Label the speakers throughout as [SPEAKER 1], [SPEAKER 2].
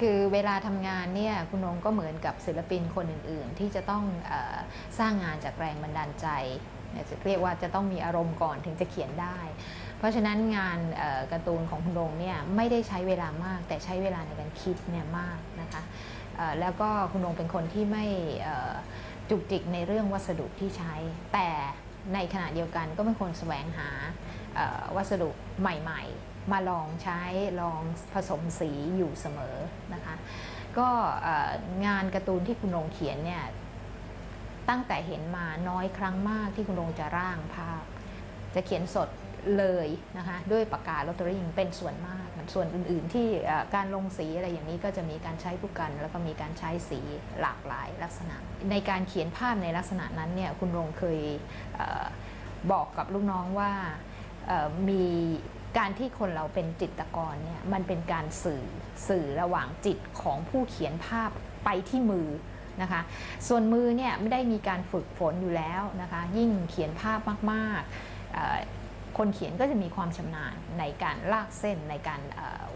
[SPEAKER 1] คือเวลาทำงานเนี่ยคุณนงก็เหมือนกับศิลปินคนอื่น ๆ ที่จะต้องอสร้างงานจากแรงบันดาลใจเนี่ยจะเรียกว่าจะต้องมีอารมณ์ก่อนถึงจะเขียนได้ เพราะฉะนั้นงานการ์ตูนของคุณนงเนี่ยไม่ได้ใช้เวลามาก แต่ใช้เวลาในการคิดเนี่ยมากนะคะแล้วก็คุณนงเป็นคนที่ไม่จุกจิกในเรื่องวัสดุที่ใช้ แต่ในขณะเดียวกันก็เป็นคนแสวงหาวัสดุใหม่ ๆ มาลองใช้ลองผสมสีอยู่เสมอนะคะก็งานการ์ตูนที่คุณรงเขียนเนี่ยตั้งแต่เห็นมาน้อยครั้งมากที่คุณรงจะร่างภาพ จะเขียนสดเลยนะคะด้วยปากกาลอตเตอรี่เป็นส่วนมากส่วนอื่นๆ ที่การลงสีอะไรอย่างนี้ก็จะมีการใช้ผู้กัน แล้วก็มีการใช้สีหลากหลายลักษณะ ในการเขียนภาพในลักษณะนั้นเนี่ยคุณรงเคยอบอกกับลูกน้องว่ามี การที่คนเราเป็นจิตกรเนี่ยมันเป็นการสื่อสื่อระหว่างจิตของผู้เขียนภาพไปที่มือนะคะ ส่วนมือเนี่ยไม่ได้มีการฝึกฝนอยู่แล้วนะคะ ยิ่งเขียนภาพมากๆ คนเขียนก็จะมีความชำนาญในการลากเส้นในการ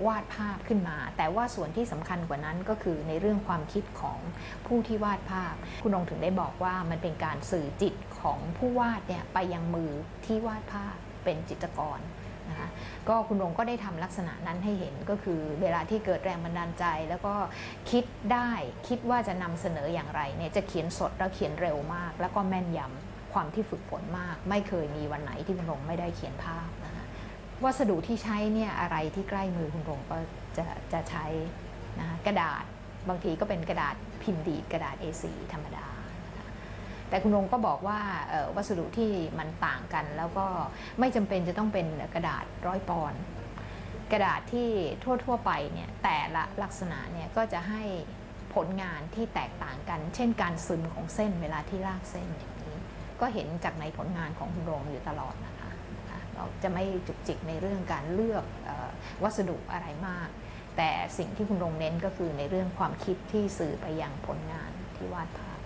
[SPEAKER 1] วาดภาพขึ้นมา แต่ว่าส่วนที่สำคัญกว่านั้นก็คือในเรื่องความคิดของผู้ที่วาดภาพ คุณองถึงได้บอกว่ามันเป็นการสื่อจิตของผู้วาดเนี่ยไปยังมือที่วาดภาพเป็นจิตกร นะคะก็คุณรงก็ได้ทำลักษณะนั้นให้เห็นก็คือเวลาที่เกิดแรงบันดาลใจ แล้วก็คิดได้คิดว่าจะนำเสนออย่างไรเนี่ยจะเขียนสดแล้วเขียนเร็วมาก แล้วก็แม่นยำความที่ฝึกฝนมาก ไม่เคยมีวันไหนที่คุณรงไม่ได้เขียนภาพนะคะวัสดุที่ใช้เนี่ยอะไรที่ใกล้มือคุณรงก็จะจะใช้นะคะกระดาษบางทีก็เป็นกระดาษพิมพ์ดีดกระดาษ A4 ธรรมดา แต่คุณรงก็บอกว่าวัสดุที่มันต่างกัน แล้วก็ไม่จำเป็นจะต้องเป็นกระดาษร้อยปอนด์กระดาษที่ทั่ว ๆ ไปเนี่ยแต่ละลักษณะเนี่ยก็จะให้ผลงานที่แตกต่างกัน เช่นการซึมของเส้นเวลาที่ลากเส้นอย่างนี้ ก็เห็นจากในผลงานของคุณรงอยู่ตลอดนะคะเราจะไม่จุกจิกในเรื่องการเลือกออวัสดุอะไรมาก แต่สิ่งที่คุณรงเน้นก็คือในเรื่องความคิดที่สื่อไปยังผลงานที่วาดภาพ